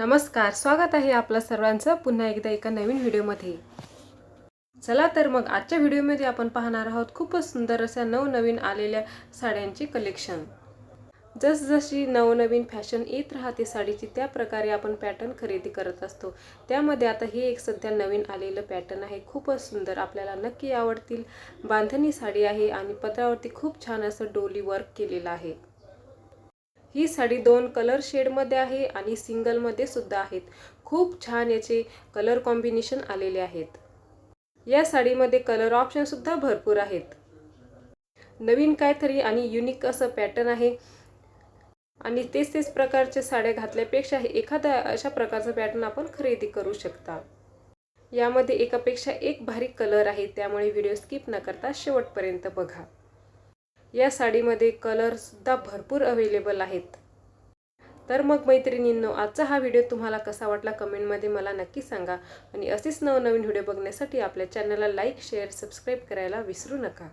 नमस्कार स्वागत आहे आपलं सर्वांचं पुन्हा एकदा एका नवीन व्हिडिओमध्ये. चला तर मग आजच्या व्हिडिओमध्ये आपण पाहणार आहोत खूपच सुंदर अशा नवनवीन आलेल्या साड्यांची कलेक्शन जसजशी नवनवीन फॅशन येत राहते साडीची त्या प्रकारे आपण पॅटर्न खरेदी करत असतो. त्यामध्ये आता हे एक सध्या नवीन आलेलं पॅटर्न आहे. खूपच सुंदर आपल्याला नक्की आवडतील. बांधणी साडी आहे आणि पत्रावरती खूप छान असं डोली वर्क केलेलं आहे. ही साडी दोन कलर शेडमध्ये आहे आणि सिंगलमध्ये सुद्धा आहेत. खूप छान याचे कलर कॉम्बिनेशन आलेले आहेत. या साडीमध्ये कलर ऑप्शनसुद्धा भरपूर आहेत. नवीन काहीतरी आणि युनिक असं पॅटर्न आहे. आणि तेच तेच प्रकारच्या साड्या घातल्यापेक्षा हे अशा प्रकारचं पॅटर्न आपण खरेदी करू शकता. यामध्ये एकापेक्षा एक भारी कलर आहे. त्यामुळे व्हिडिओ स्किप न करता शेवटपर्यंत बघा. या साडीमध्ये कलरसुद्धा भरपूर अवेलेबल आहेत. तर मग मैत्रिणींनो आजचा हा व्हिडिओ तुम्हाला कसा वाटला कमेंटमध्ये मला नक्की सांगा. आणि असेच नवनवीन व्हिडिओ बघण्यासाठी आपल्या चॅनलला लाईक शेअर सबस्क्राईब करायला विसरू नका.